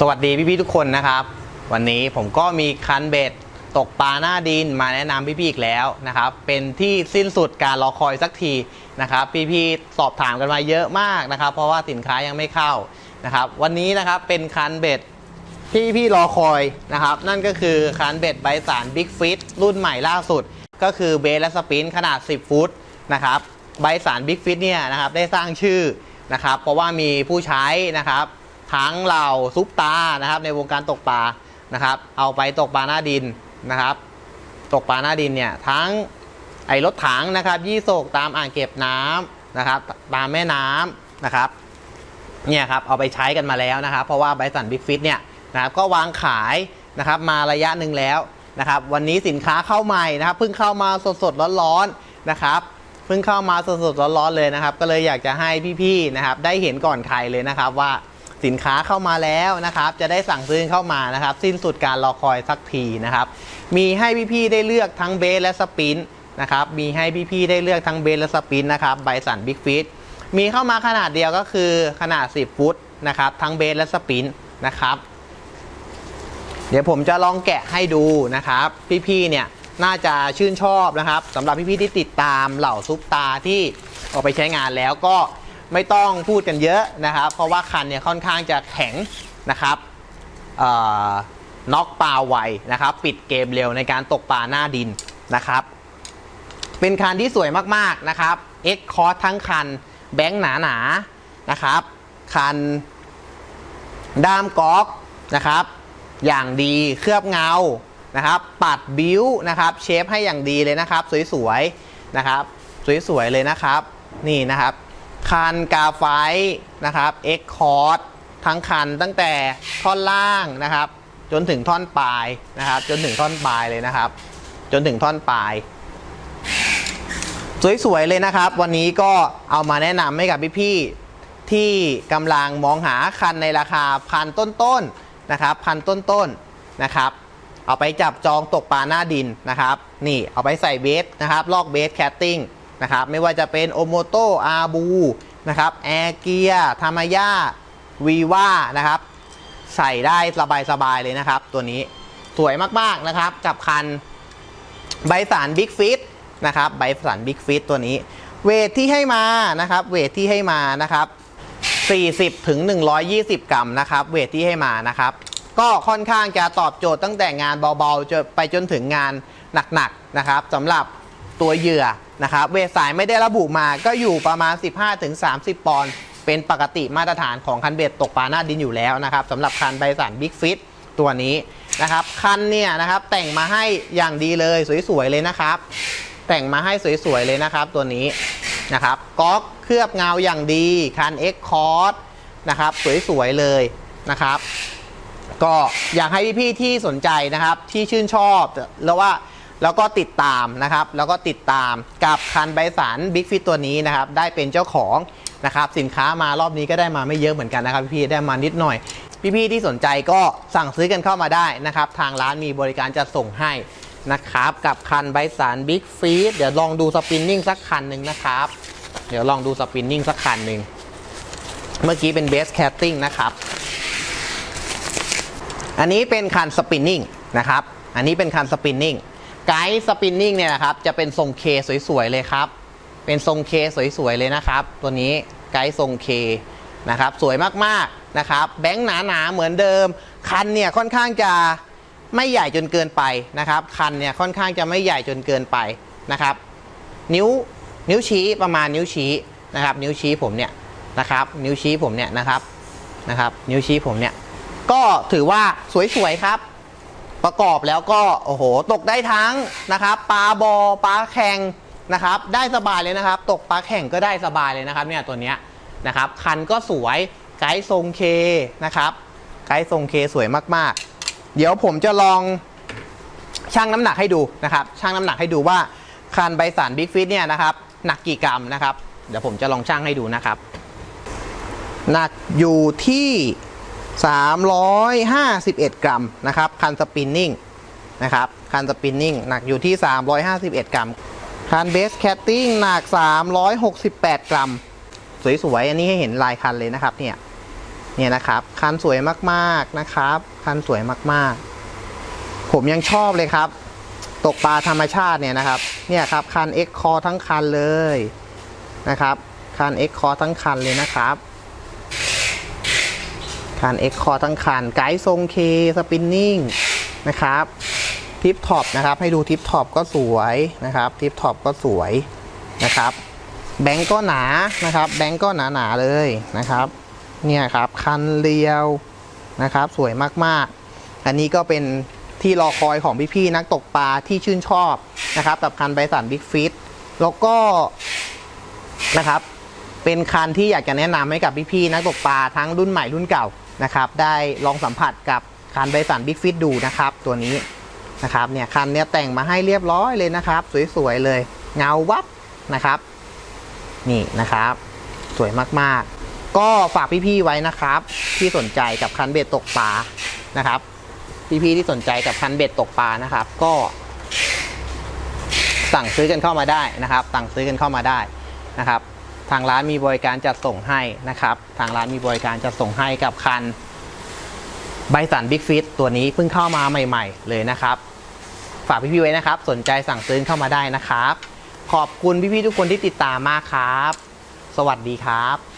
สวัสดีพี่ๆทุกคนนะครับ วันนี้ผมก็มีคันเบ็ดตกปลาหน้าดินมาแนะนำพี่ๆอีกแล้วนะครับ เป็นที่สิ้นสุดการรอคอยสักทีนะครับ พี่ๆสอบถามกันมาเยอะมากนะครับ เพราะว่าสินค้ายังไม่เข้านะครับ วันนี้นะครับเป็นคันเบ็ดที่พี่รอคอยนะครับ นั่นก็คือคันเบ็ดไบสารบิ๊กฟิตรุ่นใหม่ล่าสุด ก็คือเบสและสปินขนาด 10 ฟุตนะครับไบสารบิ๊กฟิตเนี่ยนะครับได้สร้างชื่อนะครับ เพราะว่ามีผู้ใช้นะครับ ทั้งเหล่าซุปตานะครับ ในวงการตกปลานะครับ เอาไปตกปลาหน้าดินนะครับ ตกปลาหน้าดินเนี่ยทั้งไอ้รถถังนะครับ ยี่โศกตามอ่างเก็บน้ำนะครับ ตามแม่น้ำนะครับเนี่ยครับเอาไปใช้กันมาแล้วนะครับ เพราะว่าไบสันบิ๊กฟิตเนี่ยนะครับก็วางขายนะครับมาระยะหนึ่งแล้วนะครับ วันนี้สินค้าเข้าใหม่นะครับเพิ่งเข้ามาสดๆร้อนๆนะครับเพิ่งเข้ามาสดๆร้อนๆเลยนะครับ ก็เลยอยากจะให้พี่ๆนะครับ ได้เห็นก่อนใครเลยนะครับว่า สินค้าเข้ามาแล้วนะครับ จะได้สั่งซื้อเข้ามานะครับ สิ้นสุดการรอคอยสักทีนะครับ มีให้พี่ๆได้เลือกทั้งเบสและสปินนะครับ มีให้พี่ๆได้เลือกทั้งเบสและสปินนะครับไบสันบิ๊กฟิตมีเข้ามาขนาดเดียวก็คือขนาด 10 ฟุตนะครับ ทั้งเบสและสปินนะครับ เดี๋ยวผมจะลองแกะให้ดูนะครับ พี่ๆเนี่ยน่าจะชื่นชอบนะครับสำหรับพี่ๆที่ติดตามเหล่าซุปตาที่ออกไปใช้งานแล้วก็ ไม่ต้องพูดกันเยอะนะครับ เพราะว่าคันเนี่ยค่อนข้างจะแข็งนะครับน็อกปลาไวนะครับ ปิดเกมเร็วในการตกปลาหน้าดินนะครับ เป็นคันที่สวยมากๆนะครับ X c o s ทั้งคันแบงค์หนาๆนะครับ คันด้ามก๊อกนะครับ อย่างดีเคลือบเงานะครับ ปัดบิ้วนะครับ เชฟให้อย่างดีเลยนะครับ สวยๆนะครับ สวยๆเลยนะครับ นี่นะครับ คันกาไฟนะครับ X c o r d ทั้งคันตั้งแต่ท่อนล่างนะครับ จนถึงท่อนปลายนะครับ จนถึงท่อนปลายเลยนะครับ จนถึงท่อนปลาย สวยๆเลยนะครับ วันนี้ก็เอามาแนะนำให้กับพี่ๆที่กำลังมองหาคันในราคาพันต้นๆนะครับพันต้นๆนะครับ เอาไปจับจองตกปลาหน้าดินนะครับ นี่เอาไปใส่เบสนะครับลอกเบสแคตติ้ง นะครับไม่ว่าจะเป็นโอโมโตอาบูนะครับแอร์เกียธรรมยาวีว่านะครับใส่ได้สบายๆเลยนะครับ ตัวนี้สวยมากๆนะครับ กับคันใบสารบิ๊กฟิตนะครับใบสารบิ๊กฟิตตัวนี้ เวทที่ให้มานะครับ เวทที่ให้มานะครับ40ถึง120 กรัมนะครับ เวทที่ให้มานะครับ ก็ค่อนข้างจะตอบโจทย์ตั้งแต่งานเบาๆจนไปจนถึงงานหนักๆนะครับสำหรับ ตัวเหยื่อนะครับเวทสายไม่ได้ระบุมาก็อยู่ประมาณ 15ถึง30 ปอนด์เป็นปกติมาตรฐานของคันเบ็ดตกปลาหน้าดินอยู่แล้วนะครับสำหรับคันใบสารบิ๊กฟิตตัวนี้นะครับคันเนี่ยนะครับแต่งมาให้อย่างดีเลยสวยๆเลยนะครับ แต่งมาให้สวยๆเลยนะครับตัวนี้นะครับก๊อกเคลือบเงาอย่างดีคัน X c o r d นะครับสวยๆเลยนะครับ ก็อยากให้พี่ๆที่สนใจนะครับที่ชื่นชอบแล้วว่า แล้วก็ติดตามนะครับ แล้วก็ติดตามกับคันใบสันบิ๊กฟิตตัวนี้นะครับ ได้เป็นเจ้าของนะครับ สินค้ามารอบนี้ก็ได้มาไม่เยอะเหมือนกันนะครับ พี่ๆได้มานิดหน่อย พี่ๆที่สนใจก็สั่งซื้อกันเข้ามาได้นะครับ ทางร้านมีบริการจะส่งให้นะครับ กับคันใบสันบิ๊กฟีดเดี๋ยวลองดูสปินนิ่งสักคันหนึ่งนะครับ เดี๋ยวลองดูสปินนิ่งสักคันหนึ่งเมื่อกี้เป็นเบสแคตติ้งนะครับ อันนี้เป็นคันสปินนิ่งนะครับ อันนี้เป็นคันสปินนิ่ง ไกด์สปินนิ่งเนี่ยนะครับจะเป็นทรงเคสวยๆเลยครับ เป็นทรงเคสวยๆเลยนะครับ ตัวนี้ไกด์ทรงเคนะครับสวยมากๆนะครับแบงค์หนาๆเหมือนเดิม คันเนี่ยค่อนข้างจะไม่ใหญ่จนเกินไปนะครับ คันเนี่ยค่อนข้างจะไม่ใหญ่จนเกินไปนะครับ นิ้วนิ้วชี้ประมาณนิ้วชี้นะครับ นิ้วชี้ผมเนี่ยนะครับ นิ้วชี้ผมเนี่ยนะครับนะครับ นิ้วชี้ผมเนี่ยก็ถือว่าสวยๆครับ ประกอบแล้วก็โอ้โหตกได้ทั้งนะครับปลาบอปลาแข่งนะครับ ได้สบายเลยนะครับ ตกปลาแข่งก็ได้สบายเลยนะครับเนี่ยตัวเนี้ยนะครับคันก็สวยไกด์ทรงเคนะครับ ไกด์ทรงเคสวยมากๆ เดี๋ยวผมจะลองชั่งน้ำหนักให้ดูนะครับชั่งน้ำหนักให้ดูว่าคันใบสันบิ๊กฟิตเนี่ยนะครับหนักกี่กรัมนะครับ เดี๋ยวผมจะลองชั่งให้ดูนะครับ หนักอยู่ที่ 351 กรัมนะครับ คันสปินนิ่งนะครับ คันสปินนิ่งหนักอยู่ที่ 351 กรัม คันเบสแคตติ้งหนัก 368 กรัม สวยๆ อันนี้ให้เห็นลายคันเลยนะครับเนี่ย เนี่ยนะครับ คันสวยมากๆนะครับ คันสวยมากๆ ผมยังชอบเลยครับ ตกปลาธรรมชาติเนี่ยนะครับ เนี่ยครับ คัน X คอทั้งคันเลยนะครับ คัน X คอทั้งคันเลยนะครับ คัน X คอทั้งคันไกด์ทรงเคสปินนิ่งนะครับทิปท็อปนะครับให้ดูทิปท็อปก็สวยนะครับทิปท็อปก็สวยนะครับแบงก์ก็หนานะครับ แบงก์ก็หนาหนาเลยนะครับ เนี่ยครับคันเรียวนะครับสวยมากๆ อันนี้ก็เป็นที่รอคอยของพี่ๆนักตกปลาที่ชื่นชอบนะครับกับคันไบสันบิ๊กฟิตแล้วก็นะครับ เป็นคันที่อยากจะแนะนำให้กับพี่ๆนักตกปลาทั้งรุ่นใหม่รุ่นเก่า นะครับ ได้ลองสัมผัสกับคันไบสันบิ๊กฟิตดูนะครับ ตัวนี้นะครับเนี่ยคันเนี้ยแต่งมาให้เรียบร้อยเลยนะครับ สวยๆเลย เงาวับนะครับ นี่นะครับ สวยมากๆ ก็ฝากพี่ๆไว้นะครับ ที่สนใจกับคันเบ็ดตกปลานะครับ พี่ๆที่สนใจกับคันเบ็ดตกปลานะครับ ก็ สั่งซื้อกันเข้ามาได้นะครับ สั่งซื้อกันเข้ามาได้นะครับ ทางร้านมีบริการจัดส่งให้นะครับ ทางร้านมีบริการจัดส่งให้กับคันไบสันบิ๊กฟิตตัวนี้เพิ่งเข้ามาใหม่ ๆ เลยนะครับ ฝากพี่ๆไว้นะครับ สนใจสั่งซื้อเข้ามาได้นะครับ ขอบคุณพี่ๆทุกคนที่ติดตามมากครับ สวัสดีครับ